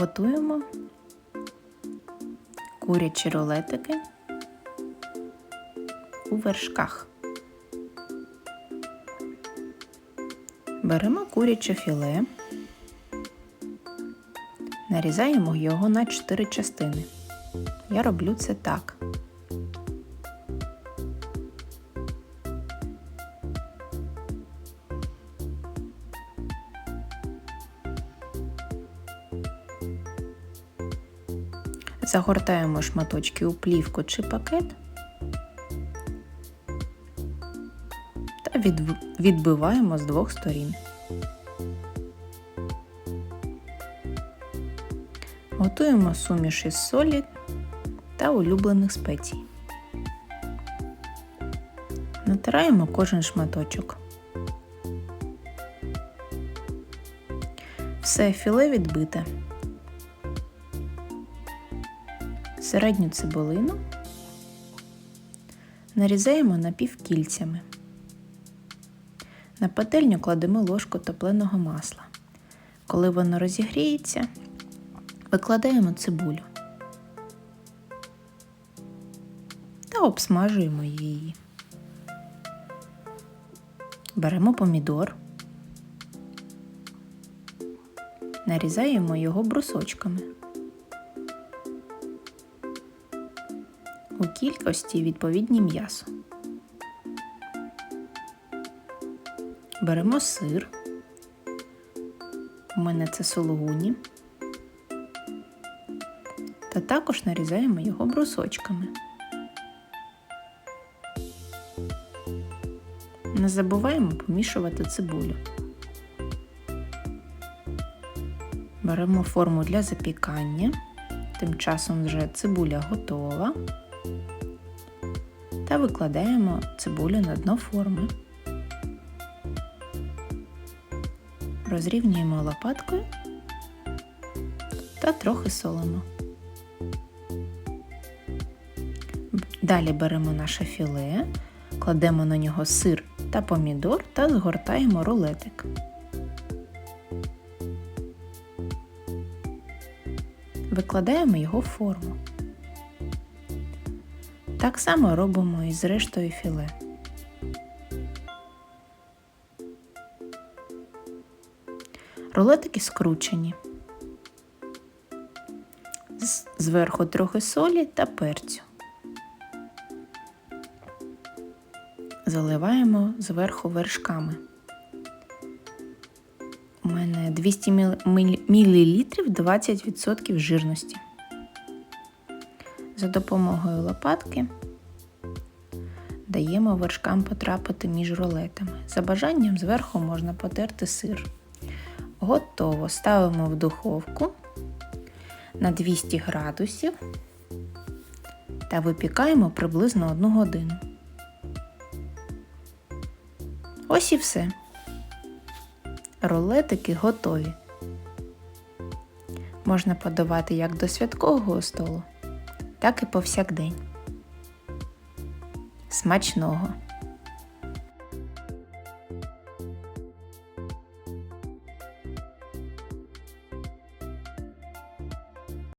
Готуємо курячі рулетики у вершках. Беремо куряче філе, нарізаємо його на 4 частини. Я роблю це так. Загортаємо шматочки у плівку чи пакет та відбиваємо з двох сторін. Готуємо суміш із солі та улюблених спецій. Натираємо кожен шматочок. Все філе відбите. Середню цибулину нарізаємо напівкільцями. На пательню кладемо ложку топленого масла. Коли воно розігріється, викладаємо цибулю та обсмажуємо її. Беремо помідор, нарізаємо його брусочками. У кількості відповідні м'ясу. Беремо сир. У мене це сологуні. Та також нарізаємо його брусочками. Не забуваємо помішувати цибулю. Беремо форму для запікання. Тим часом вже цибуля готова та викладаємо цибулю на дно форми. Розрівнюємо лопаткою та трохи солимо. Далі беремо наше філе, кладемо на нього сир та помідор та згортаємо рулетик. Викладаємо його в форму. Так само робимо і з рештою філе. Рулетики скручені. Зверху трохи солі та перцю. Заливаємо зверху вершками. У мене 200 мл 20% жирності. За допомогою лопатки даємо вершкам потрапити між рулетами. За бажанням зверху можна потерти сир. Готово. Ставимо в духовку на 200 градусів та випікаємо приблизно 1 годину. Ось і все. Рулетики готові. Можна подавати як до святкового столу, так і повсякдень. Смачного!